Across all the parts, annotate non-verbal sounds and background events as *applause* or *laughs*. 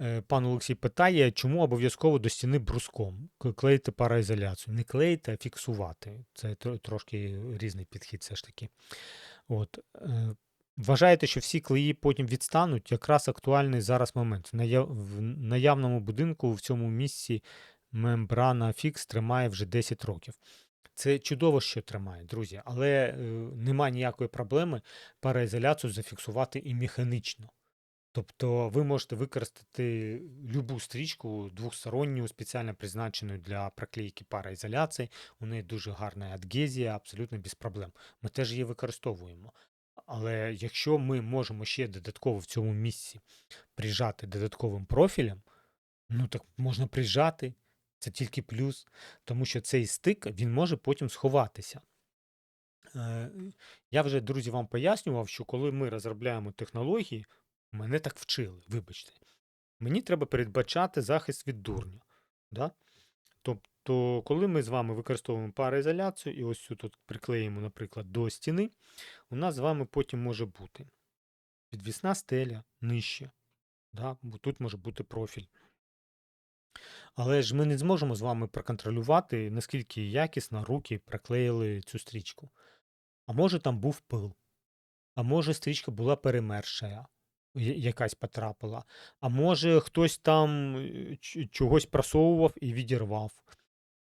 Е, Пан Олексій питає, чому обов'язково до стіни бруском клеїти параізоляцію? Не клеїти, а фіксувати. Це трошки різний підхід все ж таки. От. е, Вважаєте, що всі клеї потім відстануть? Якраз актуальний зараз момент. В наявному будинку в цьому місці мембрана фікс тримає вже 10 років. Це чудово, що тримає, друзі, але е, нема ніякої проблеми параізоляцію зафіксувати і механічно. Тобто ви можете використати любу стрічку двосторонню, спеціально призначену для проклейки параізоляції. У неї дуже гарна адгезія, абсолютно без проблем. Ми теж її використовуємо. Але якщо ми можемо ще додатково в цьому місці прижати додатковим профілем, ну так можна прижати, це тільки плюс, тому що цей стик він може потім сховатися. Е, Я вже, друзі, вам пояснював, що коли ми розробляємо технології, мене так вчили, вибачте. Мені треба передбачати захист від дурня. Да? Тобто, коли ми з вами використовуємо параізоляцію і ось цю тут приклеїмо, наприклад, до стіни, у нас з вами потім може бути підвісна стеля нижче. Да? Бо тут може бути профіль. Але ж ми не зможемо з вами проконтролювати, наскільки якісно руки приклеїли цю стрічку. А може там був пил, а може стрічка була перемерша, якась потрапила, а може хтось там е, чогось просовував і відірвав.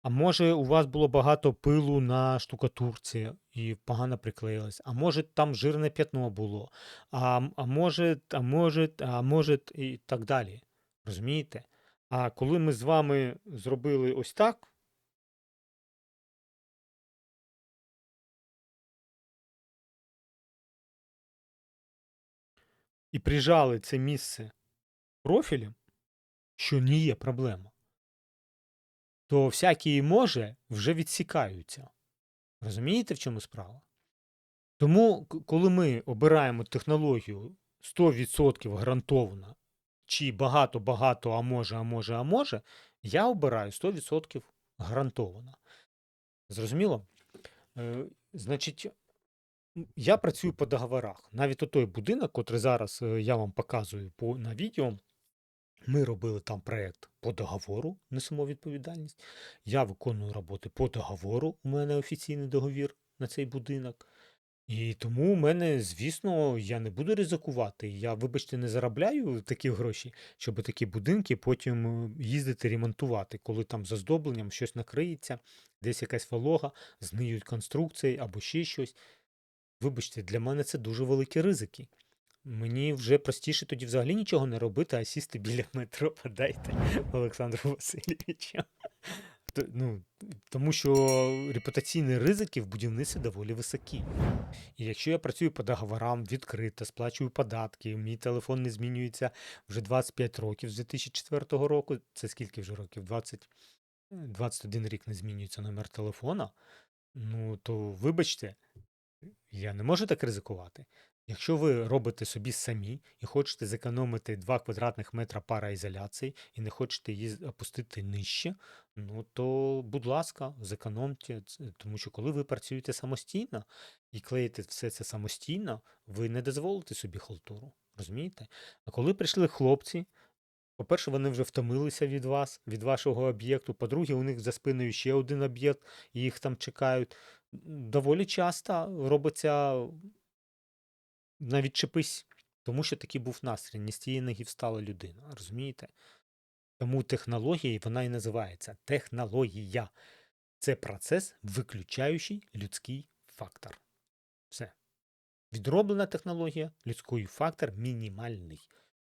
А може у вас було багато пилу на штукатурці і погано приклеїлось, а може там жирне п'ятно було, а, а може, а може, а може і так далі. Розумієте? А коли ми з вами зробили ось так, і прижали це місце профілем, що не є проблема, то всякі може вже відсікаються. Розумієте, в чому справа? Тому, коли ми обираємо технологію 100% гарантована, чи багато-багато, а може, а може, а може, я обираю 100% гарантована. Зрозуміло? Е, значить, я працюю по договорах. Навіть той будинок, котрий зараз е, я вам показую по, на відео, ми робили там проєкт по договору, несемо відповідальність. Я виконую роботи по договору. У мене офіційний договір на цей будинок. І тому у мене, звісно, я не буду ризикувати. Я, вибачте, не заробляю такі гроші, щоб такі будинки потім їздити ремонтувати, коли там з оздобленням щось накриється, десь якась волога, зниють конструкції або ще щось. Вибачте, для мене це дуже великі ризики. Мені вже простіше тоді взагалі нічого не робити, а сісти біля *laughs* метро подайте Олександру Васильовичу. Ну, тому що репутаційні ризики в будівництві доволі високі. І якщо я працюю по договорам відкрито, сплачую податки, мій телефон не змінюється вже 25 років з 2004 року. Це скільки вже років? 20, е, 21 рік не змінюється номер телефона. Ну, то вибачте, я не можу так ризикувати. Якщо ви робите собі самі і хочете зекономити 2 квадратних метра параізоляції і не хочете її опустити нижче, ну то, будь ласка, зекономте, тому що коли ви працюєте самостійно і клеїте все це самостійно, ви не дозволите собі халтуру. Розумієте? А коли прийшли хлопці, по-перше, вони вже втомилися від вас, від вашого об'єкту. По-друге, у них за спиною ще один об'єкт, і їх там чекають. Доволі часто робиться навіть чепись, тому що такий був настрій. Не з тієї ноги встала людина. Розумієте? Тому технологія, вона і називається технологія. Це процес, виключаючий людський фактор. Все. Відроблена технологія, людський фактор мінімальний.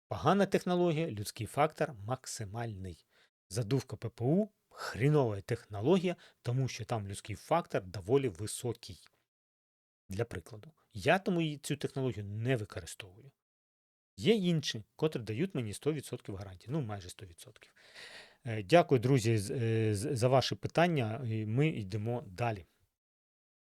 Погана технологія, людський фактор максимальний. Задувка ППУ хрінова технологія, тому що там людський фактор доволі високий. Для прикладу, я тому цю технологію не використовую. Є інші, котрі дають мені 100% гарантії, ну майже 100%. Е, Дякую, друзі, е, за ваші питання. Ми йдемо далі.